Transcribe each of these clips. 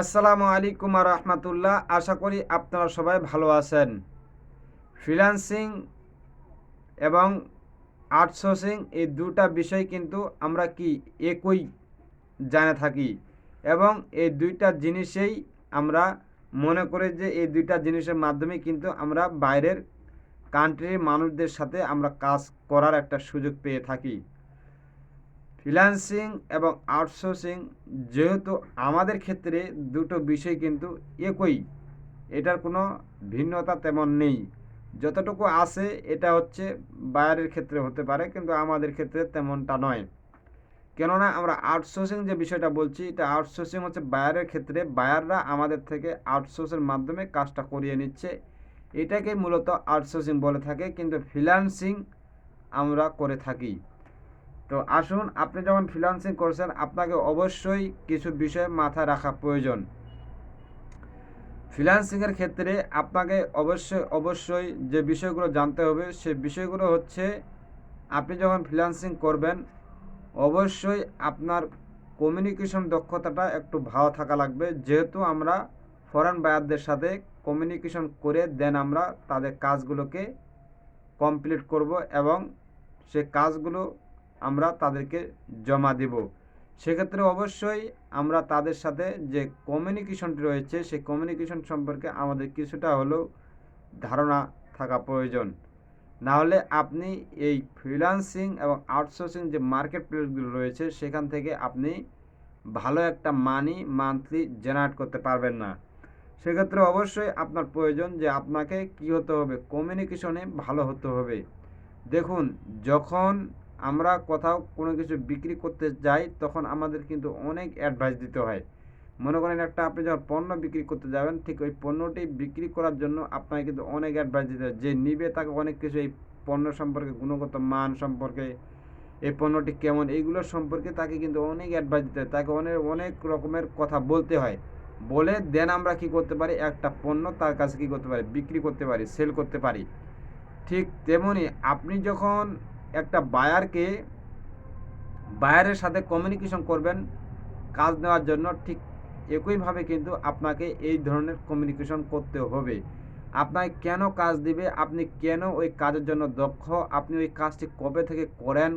আসসালামু আলাইকুম রহমতুল্লাহ। আশা করি আপনারা সবাই ভালো আছেন। ফ্রিল্যান্সিং এবং আউটসোর্সিং এই দুটা বিষয় কিন্তু আমরা কি একই জানে থাকি। এবং এই দুইটা জিনিসেই আমরা মনে করি যে এই দুইটা জিনিসের মাধ্যমে কিন্তু আমরা বাইরের কান্ট্রির মানুষদের সাথে আমরা কাজ করার একটা সুযোগ পেয়ে থাকি। ফ্রিল্যান্সিং এবং আউটসোর্সিং যেহেতু আমাদের ক্ষেত্রে দুটো বিষয় কিন্তু একই। এটার কোনো ভিন্নতা তেমন নেই। যতটুকু আছে, এটা হচ্ছে বাইরের ক্ষেত্রে হতে পারে, কিন্তু আমাদের ক্ষেত্রে তেমনটা নয়। কেননা আমরা আউটসোর্সিং যে বিষয়টা বলছি, এটা আউটসোর্সিং হচ্ছে বায়ারের ক্ষেত্রে বায়াররা আমাদের থেকে আউটসোর্সের মাধ্যমে কাজটা করিয়ে নিচ্ছে। এটাকে মূলত আউটসোর্সিং বলে থাকে, কিন্তু ফ্রিল্যান্সিং আমরা করে থাকি। তো আসুন আপনি যখন ফ্রিল্যান্সিং করছেন, আপনাকে অবশ্যই কিছু বিষয় মাথায় রাখা প্রয়োজন। ফ্রিল্যান্সিংয়ের ক্ষেত্রে আপনাকে অবশ্যই অবশ্যই যে বিষয়গুলো জানতে হবে, সে বিষয়গুলো হচ্ছে আপনি যখন ফ্রিল্যান্সিং করবেন, অবশ্যই আপনার কমিউনিকেশন দক্ষতাটা একটু ভালো থাকা লাগবে। যেহেতু আমরা ফরেন বায়ারদের সাথে কমিউনিকেশন করে দেন আমরা, তাদের কাজগুলোকে কমপ্লিট করব এবং সে কাজগুলো আমরা তাদেরকে জমা দেব। সেক্ষেত্রে অবশ্যই আমরা তাদের সাথে যে কমিউনিকেশনটি রয়েছে, সেই কমিউনিকেশন সম্পর্কে আমাদের কিছুটা হলেও ধারণা থাকা প্রয়োজন। না হলে আপনি এই ফ্রিল্যান্সিং এবং আউটসোর্সিং যে মার্কেট প্লেসগুলো রয়েছে, সেখান থেকে আপনি ভালো একটা মানি মান্থলি জেনারেট করতে পারবেন না। সেক্ষেত্রে অবশ্যই আপনার প্রয়োজন যে আপনাকে কি হতে হবে? কমিউনিকেশনে ভালো হতে হবে। দেখুন, যখন আমরা কোথাও কোনো কিছু বিক্রি করতে যাই, তখন আমাদের কিন্তু অনেক অ্যাডভাইস দিতে হয়। মনে করেন একটা আপনি যখন পণ্য বিক্রি করতে যাবেন, ঠিক ওই পণ্যটি বিক্রি করার জন্য আপনাকে কিন্তু অনেক অ্যাডভাইস দিতে হয়। যে নিবে তাকে অনেক কিছু এই পণ্য সম্পর্কে, গুণগত মান সম্পর্কে, এই পণ্যটি কেমন, এইগুলো সম্পর্কে তাকে কিন্তু অনেক অ্যাডভাইস দিতে হয়। তাকে অনেক অনেক রকমের কথা বলতে হয়। বলে দেন আমরা কি করতে পারি? একটা পণ্য তার কাছে কি করতে পারি? বিক্রি করতে পারি সেল করতে পারি। ঠিক তেমনি আপনি যখন একটা বায়ারকে, বায়ারের সাথে কমিউনিকেশন করবেন, কাজ নেওয়ার জন্য ঠিক একইভাবে কিন্তু আপনাকে এই ধরনের কমিউনিকেশন করতে হবে। আপনাকে কেন কাজ দিবে? আপনি কেন ওই কাজের জন্য দক্ষ? আপনি ওই কাজটি কবে থেকে করেন?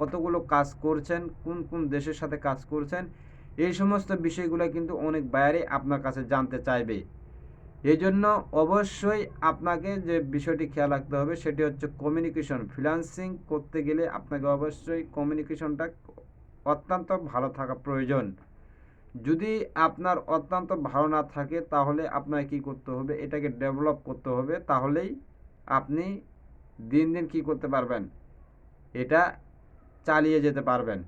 কতগুলো কাজ করছেন? কোন কোন দেশের সাথে কাজ করছেন? এই সমস্ত বিষয়গুলো কিন্তু অনেক বাইরে আপনার কাছে জানতে চাইবে। এই জন্য অবশ্যই আপনাকে যে বিষয়টি খেয়াল রাখতে হবে সেটি হচ্ছে কমিউনিকেশন ফ্রিল্যান্সিং করতে গেলে আপনাকে অবশ্যই কমিউনিকেশনটা অত্যন্ত ভালো থাকা প্রয়োজন। যদি আপনার অত্যন্ত ভালো না থাকে তাহলে আপনাকে কী করতে হবে? এটাকে ডেভেলপ করতে হবে। তাহলেই আপনি দিন দিন কী করতে পারবেন? এটা চালিয়ে যেতে পারবেন।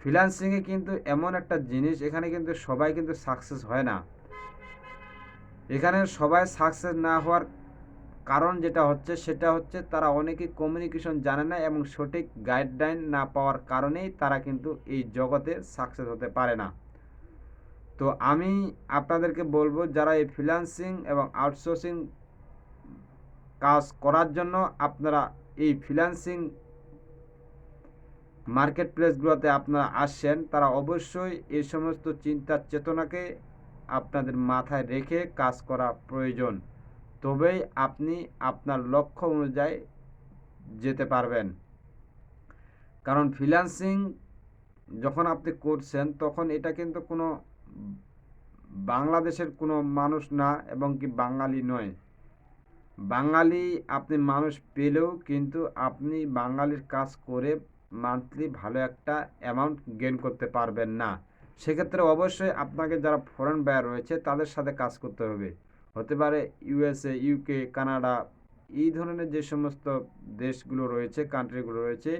ফ্রিল্যান্সিংয়ে কিন্তু এমন একটা জিনিস, এখানে কিন্তু সবাই কিন্তু সাকসেস হয় না। এখানে সবাই সাকসেস না হওয়ার কারণ যেটা হচ্ছে, সেটা হচ্ছে তারা অনেকেই কমিউনিকেশন জানে না এবং সঠিক গাইডলাইন না পাওয়ার কারণেই তারা কিন্তু এই জগতে সাকসেস হতে পারে না। তো আমি আপনাদেরকে বলব, যারা এই ফ্রিল্যান্সিং এবং আউটসোর্সিং কাজ করার জন্য আপনারা এই ফ্রিল্যান্সিং মার্কেট প্লেসগুলোতে আপনারা আসছেন তারা অবশ্যই এই সমস্ত চিন্তার চেতনাকে আপনাদের মাথায় রেখে কাজ করা প্রয়োজন। তবেই আপনি আপনার লক্ষ্য অনুযায়ী যেতে পারবেন। কারণ ফ্রিল্যান্সিং যখন আপনি করছেন, তখন এটা কিন্তু কোনো বাংলাদেশের কোনো মানুষ না এবং কি বাঙালি নয়। বাঙালি আপনি মানুষ পেলেও কিন্তু আপনি বাঙালির কাজ করে মান্থলি ভালো একটা অ্যামাউন্ট গেন করতে পারবেন না। সেক্ষেত্রে অবশ্যই আপনাকে যারা ফরেন বায়ার রয়েছে, তাদের সাথে কাজ করতে হবে। হতে পারে ইউএসএ ইউকে কানাডা এই ধরনের যে সমস্ত দেশগুলো রয়েছে কান্ট্রিগুলো রয়েছে,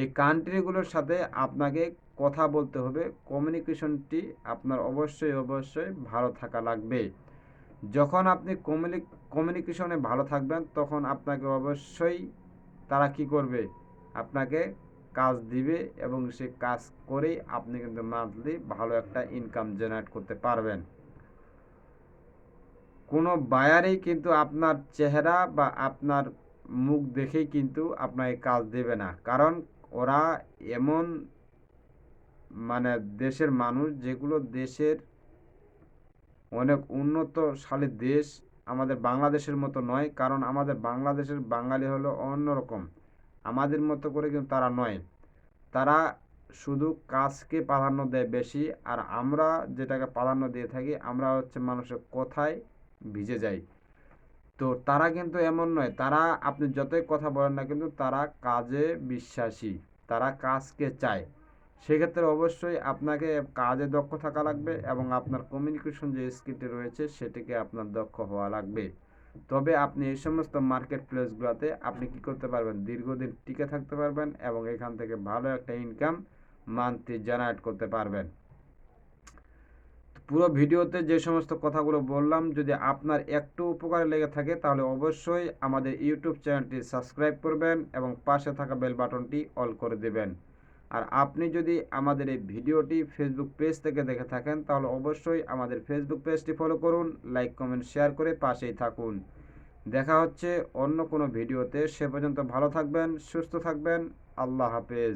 এই কান্ট্রিগুলোর সাথে আপনাকে কথা বলতে হবে। কমিউনিকেশনটি আপনার অবশ্যই অবশ্যই ভালো থাকা লাগবে। যখন আপনি কমিউনি কমিউনিকেশনে ভালো থাকবেন, তখন আপনাকে অবশ্যই তারা কি করবে? আপনাকে কাজ দিবে এবং সে কাজ করেই আপনি কিন্তু মান্থলি ভালো একটা ইনকাম জেনারেট করতে পারবেন। কোনো বায়ারেই কিন্তু আপনার চেহারা বা আপনার মুখ দেখেই কিন্তু আপনাকে কাজ দেবে না। কারণ ওরা এমন মানে দেশের মানুষ যেগুলো দেশের অনেক উন্নতশালী দেশ আমাদের বাংলাদেশের মতো নয়, কারণ আমাদের বাংলাদেশের বাঙালি হলো অন্যরকম। আমাদের মতো করে কিন্তু তারা নয়। তারা শুধু কাজকে প্রাধান্য দেয় বেশি, আর আমরা যেটাকে প্রাধান্য দিয়ে থাকি, আমরা হচ্ছে মানুষের কথায় ভিজে যাই। তো তারা কিন্তু এমন নয়, তারা আপনি যতই কথা বলেন না কিন্তু তারা কাজে বিশ্বাসী, তারা কাজকে চায়। সেক্ষেত্রে অবশ্যই আপনাকে কাজে দক্ষ থাকা লাগবে এবং আপনার কমিউনিকেশন যে স্কিলটি রয়েছে, সেটিকে আপনার দক্ষ হওয়া লাগবে। তবে আপনি এই সমস্ত মার্কেট প্লেসগুলোতে আপনি কি করতে পারবেন? দীর্ঘদিন টিকে থাকতে পারবেন এবং এখান থেকে ভালো একটা ইনকাম মান্থলি জেনারেট করতে পারবেন। পুরো ভিডিওতে যে সমস্ত কথাগুলো বললাম, যদি আপনার একটু উপকারে লেগে থাকে, তাহলে অবশ্যই আমাদের ইউটিউব চ্যানেলটি সাবস্ক্রাইব করবেন এবং পাশে থাকা বেল বাটনটি অল করে দেবেন। আর আপনি যদি আমাদের এই ভিডিওটি ফেসবুক পেজ থেকে দেখে থাকেন, তাহলে অবশ্যই আমাদের ফেসবুক পেজটি ফলো করুন লাইক কমেন্ট শেয়ার করে পাশেই থাকুন। দেখা হচ্ছে অন্য কোনো ভিডিওতে। সে পর্যন্ত ভালো থাকবেন, সুস্থ থাকবেন। আল্লাহ হাফেজ।